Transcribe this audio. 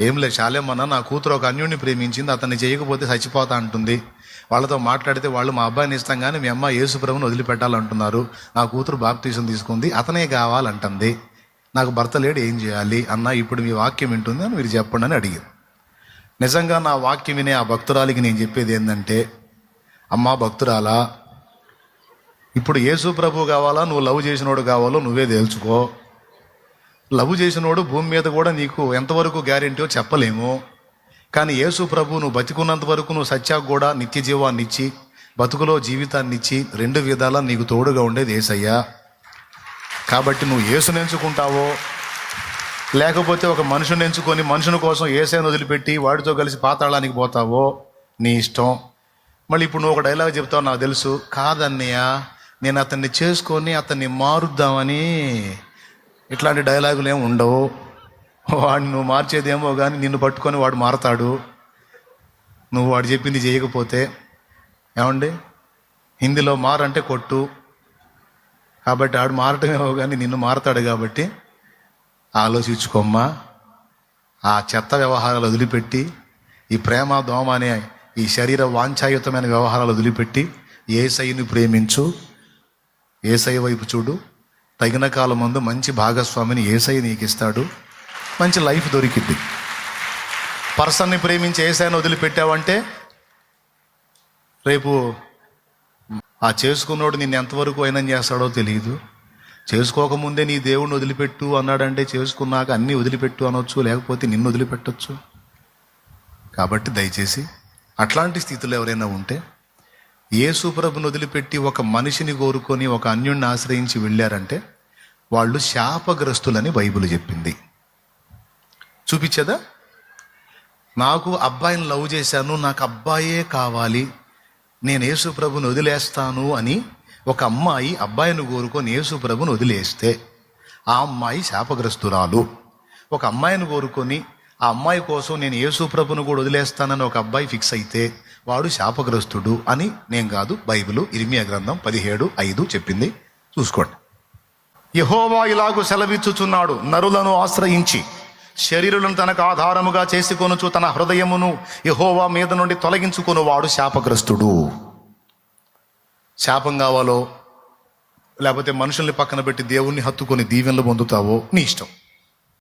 ఏం లేదు శాలేమన్న నా కూతురు ఒక అన్యుడిని ప్రేమించింది అతన్ని చేయకపోతే చచ్చిపోతా అంటుంది. వాళ్ళతో మాట్లాడితే వాళ్ళు మా అబ్బాయిని ఇస్తాం కానీ మీ అమ్మ యేసుప్రభుని వదిలిపెట్టాలంటున్నారు. నా కూతురు బాప్తీసం తీసుకుంది అతనే కావాలంటుంది. నాకు భర్త లేడు ఏం చేయాలి? అన్న ఇప్పుడు మీ వాక్యం వింటుంది అని మీరు చెప్పండి అని అడిగారు నిజంగా నా వాక్యం వినే ఆ భక్తురాలికి నేను చెప్పేది ఏంటంటే అమ్మా భక్తురాలా ఇప్పుడు యేసు ప్రభు కావాలా నువ్వు లవ్ చేసినోడు కావాలో నువ్వే తేల్చుకో. లవ్ చేసినోడు భూమి మీద కూడా నీకు ఎంతవరకు గ్యారెంటీయో చెప్పలేము. కానీ యేసు ప్రభు నువ్వు బతికున్నంత వరకు నువ్వు సత్యాకు కూడా నిత్య జీవాన్ని ఇచ్చి బతుకులో జీవితాన్ని ఇచ్చి రెండు విధాలా నీకు తోడుగా ఉండేది ఏసయ్యా. కాబట్టి నువ్వు ఏసుని ఎంచుకుంటావో లేకపోతే ఒక మనుషుని ఎంచుకొని మనుషుని కోసం ఏసైని వదిలిపెట్టి వాడితో కలిసి పాతాళానికి పోతావో నీ ఇష్టం. మళ్ళీ ఇప్పుడు నువ్వు ఒక డైలాగ్ చెప్తావు నాకు తెలుసు. కాదన్నయ్య నేను అతన్ని చేసుకొని అతన్ని మారుద్దామని ఇట్లాంటి డైలాగులు ఏమి ఉండవు. వాడిని నువ్వు మార్చేదేమో కానీ నిన్ను పట్టుకొని వాడు మారతాడు. నువ్వు వాడు చెప్పింది చేయకపోతే. ఏమండి? హిందీలో మారంటే కొట్టు. కాబట్టి ఆడు మారటమేమో కానీ నిన్ను మారతాడు కాబట్టి ఆలోచించుకోమ్మా. ఆ చెత్త వ్యవహారాలు వదిలిపెట్టి ఈ ప్రేమ దోమ అనే ఈ శరీర వాంఛాయుతమైన వ్యవహారాలు వదిలిపెట్టి ఏసైని ప్రేమించు. ఏసై వైపు చూడు. తగిన కాలం ముందు మంచి భాగస్వామిని ఏసై నీకు ఇస్తాడు. మంచి లైఫ్ దొరికిద్ది. పర్సన్ని ప్రేమించి ఏసైని వదిలిపెట్టావంటే రేపు ఆ చేసుకున్నోడు నిన్ను ఎంతవరకు అయినా చేస్తాడో తెలియదు చేసుకోకముందే నీ దేవుడిని వదిలిపెట్టు అన్నాడంటే చేసుకున్నాక అన్నీ వదిలిపెట్టు అనొచ్చు లేకపోతే నిన్ను వదిలిపెట్టొచ్చు. కాబట్టి దయచేసి అట్లాంటి స్థితిలో ఎవరైనా ఉంటే యేసు ప్రభుని వదిలిపెట్టి ఒక మనిషిని కోరుకొని ఒక అన్యుణ్ణి ఆశ్రయించి వెళ్ళారంటే వాళ్ళు శాపగ్రస్తులని బైబిల్ చెప్పింది. చూపించదా నాకు అబ్బాయిని లవ్ చేశాను నాకు అబ్బాయే కావాలి నేను యేసు ప్రభుని వదిలేస్తాను అని ఒక అమ్మాయి అబ్బాయిని కోరుకొని యేసు ప్రభుని వదిలేస్తే ఆ అమ్మాయి శాపగ్రస్తురాలు. ఒక అమ్మాయిని కోరుకొని ఆ అమ్మాయి కోసం నేను యేసు ప్రభును కూడా వదిలేస్తానని ఒక అబ్బాయి ఫిక్స్ అయితే వాడు శాపగ్రస్తుడు అని నేను కాదు బైబిల్ ఇరిమియా గ్రంథం పదిహేడు ఐదు చెప్పింది. చూసుకోండి. యహోవా ఇలాగు సెలవిచ్చుచున్నాడు నరులను ఆశ్రయించి. శరీరులను తనకు ఆధారముగా చేసుకొనుచు తన హృదయమును యహోవా మీద నుండి తొలగించుకొని వాడు శాపగ్రస్తుడు. శాపం కావాలో లేకపోతే మనుషుల్ని పక్కన పెట్టి దేవుణ్ణి హత్తుకొని దీవెనలు పొందుతావో నీ ఇష్టం.